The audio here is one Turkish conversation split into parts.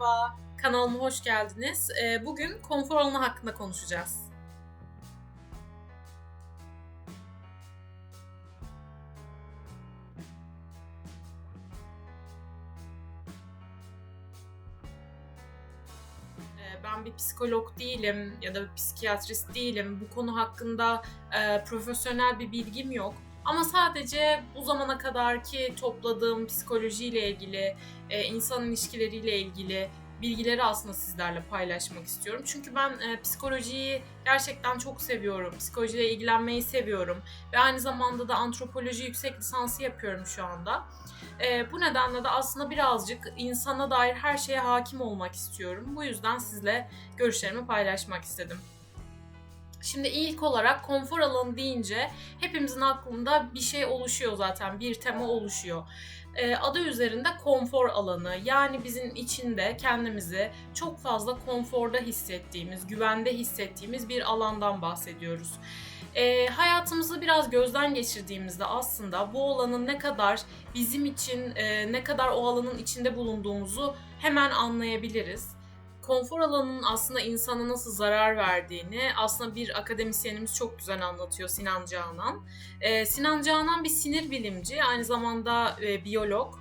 Merhaba, kanalıma hoş geldiniz. Ee, Bugün konfor alanı hakkında konuşacağız. Ee, Ben bir psikolog değilim ya da bir psikiyatrist değilim. Bu konu hakkında e, profesyonel bir bilgim yok. Ama sadece bu zamana kadarki topladığım psikolojiyle ilgili, e, insan ilişkileriyle ilgili bilgileri aslında sizlerle paylaşmak istiyorum. Çünkü ben e, psikolojiyi gerçekten çok seviyorum. Psikolojiyle ilgilenmeyi seviyorum. Ve aynı zamanda da antropoloji yüksek lisansı yapıyorum şu anda. E, bu nedenle de aslında birazcık insana dair her şeye hakim olmak istiyorum. Bu yüzden sizle görüşlerimi paylaşmak istedim. Şimdi ilk olarak konfor alanı deyince hepimizin aklında bir şey oluşuyor zaten, bir tema oluşuyor. Ee, adı üzerinde konfor alanı yani bizim içinde kendimizi çok fazla konforda hissettiğimiz, güvende hissettiğimiz bir alandan bahsediyoruz. Ee, hayatımızı biraz gözden geçirdiğimizde aslında bu alanın ne kadar bizim için, e, ne kadar o alanın içinde bulunduğumuzu hemen anlayabiliriz konfor alanının aslında insana nasıl zarar verdiğini aslında bir akademisyenimiz çok güzel anlatıyor Sinan Canan. Ee, Sinan Canan bir sinir bilimci, aynı zamanda e, biyolog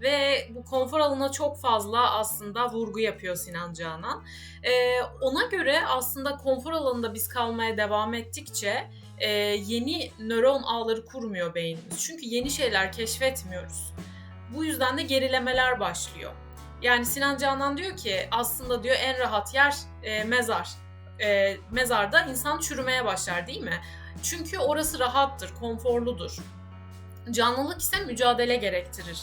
ve bu konfor alanına çok fazla aslında vurgu yapıyor Sinan Canan. Ee, ona göre aslında konfor alanında biz kalmaya devam ettikçe e, yeni nöron ağları kurmuyor beynimiz. Çünkü yeni şeyler keşfetmiyoruz. Bu yüzden de gerilemeler başlıyor. Yani Sinan Canan diyor ki aslında diyor en rahat yer e, mezar. E, mezarda insan çürümeye başlar değil mi? Çünkü orası rahattır, konforludur. Canlılık ise mücadele gerektirir.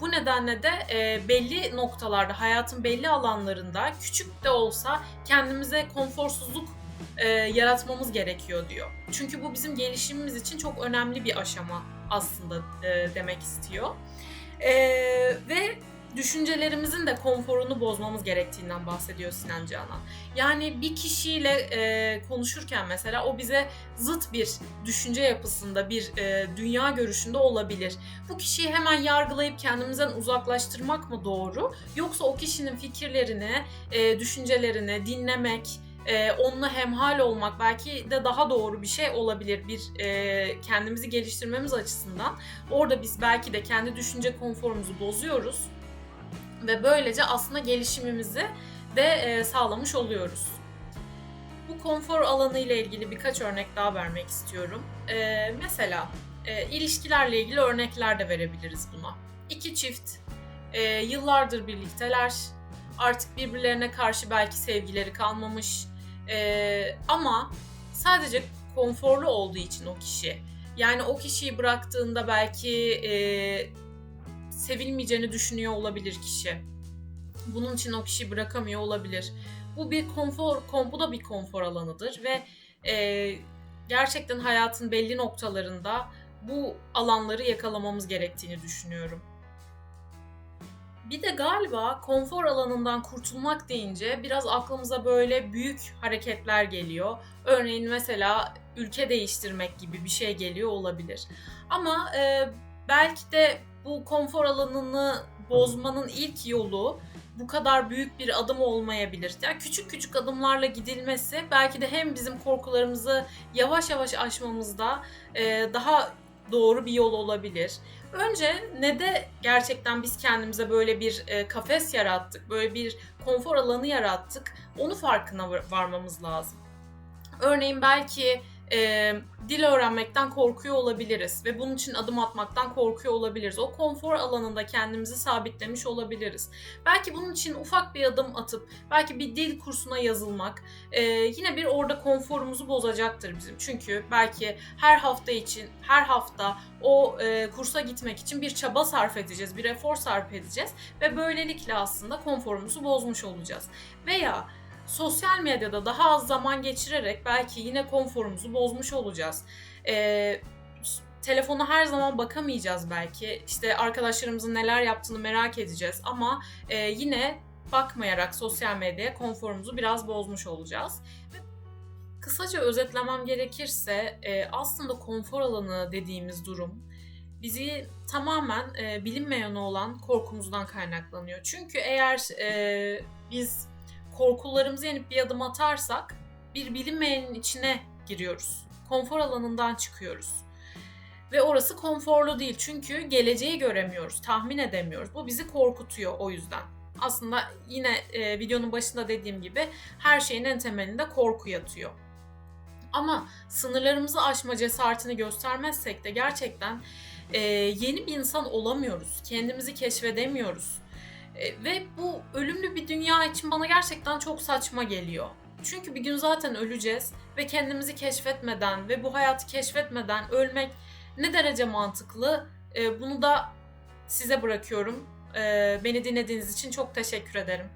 Bu nedenle de e, belli noktalarda, hayatın belli alanlarında küçük de olsa kendimize konforsuzluk e, yaratmamız gerekiyor diyor. Çünkü bu bizim gelişimimiz için çok önemli bir aşama aslında e, demek istiyor. E, düşüncelerimizin de konforunu bozmamız gerektiğinden bahsediyor Sinan Canan. Yani bir kişiyle e, konuşurken mesela o bize zıt bir düşünce yapısında, bir e, dünya görüşünde olabilir. Bu kişiyi hemen yargılayıp kendimizden uzaklaştırmak mı doğru? Yoksa o kişinin fikirlerini, e, düşüncelerini dinlemek, e, onunla hemhal olmak belki de daha doğru bir şey olabilir bir e, kendimizi geliştirmemiz açısından. Orada biz belki de kendi düşünce konforumuzu bozuyoruz ve böylece aslında gelişimimizi de e, sağlamış oluyoruz. Bu konfor alanı ile ilgili birkaç örnek daha vermek istiyorum. E, mesela e, ilişkilerle ilgili örnekler de verebiliriz buna. İki çift yıllardır birlikteler, artık birbirlerine karşı belki sevgileri kalmamış ama sadece konforlu olduğu için o kişi, yani o kişiyi bıraktığında belki e, sevilmeyeceğini düşünüyor olabilir kişi. Bunun için o kişiyi bırakamıyor olabilir. Bu bir konfor, bu da bir konfor alanıdır ve e, gerçekten hayatın belli noktalarında bu alanları yakalamamız gerektiğini düşünüyorum. Bir de galiba konfor alanından kurtulmak deyince biraz aklımıza böyle büyük hareketler geliyor. Örneğin mesela ülke değiştirmek gibi bir şey geliyor olabilir. Ama e, belki de bu konfor alanını bozmanın ilk yolu bu kadar büyük bir adım olmayabilir. Yani küçük küçük adımlarla gidilmesi belki de hem bizim korkularımızı yavaş yavaş aşmamızda e, daha doğru bir yol olabilir. Önce ne de gerçekten biz kendimize böyle bir e, kafes yarattık, böyle bir konfor alanı yarattık. Onu farkına varmamız lazım. Örneğin belki e, dil öğrenmekten korkuyor olabiliriz ve bunun için adım atmaktan korkuyor olabiliriz. O konfor alanında kendimizi sabitlemiş olabiliriz. Belki bunun için ufak bir adım atıp belki bir dil kursuna yazılmak e, yine bir orada konforumuzu bozacaktır bizim. Çünkü belki her hafta için her hafta o e, kursa gitmek için bir çaba sarf edeceğiz, bir efor sarf edeceğiz ve böylelikle aslında konforumuzu bozmuş olacağız. Veya sosyal medyada daha az zaman geçirerek belki yine konforumuzu bozmuş olacağız. Ee, telefona her zaman bakamayacağız belki. İşte arkadaşlarımızın neler yaptığını merak edeceğiz ama e, yine bakmayarak sosyal medyaya konforumuzu biraz bozmuş olacağız. Kısaca özetlemem gerekirse e, aslında konfor alanı dediğimiz durum bizi tamamen e, bilinmeyen olan korkumuzdan kaynaklanıyor. Çünkü eğer e, biz korkularımızı yenip bir adım atarsak bir bilinmeyenin içine giriyoruz. Konfor alanından çıkıyoruz. Ve orası konforlu değil çünkü geleceği göremiyoruz, tahmin edemiyoruz. Bu bizi korkutuyor o yüzden. Aslında yine e, videonun başında dediğim gibi her şeyin en temelinde korku yatıyor. Ama sınırlarımızı aşma cesaretini göstermezsek de gerçekten e, yeni bir insan olamıyoruz. Kendimizi keşfedemiyoruz. E, ve bu ölümlü bir dünya için bana gerçekten çok saçma geliyor. Çünkü bir gün zaten öleceğiz ve kendimizi keşfetmeden ve bu hayatı keşfetmeden ölmek ne derece mantıklı? E, bunu da size bırakıyorum. E, beni dinlediğiniz için çok teşekkür ederim.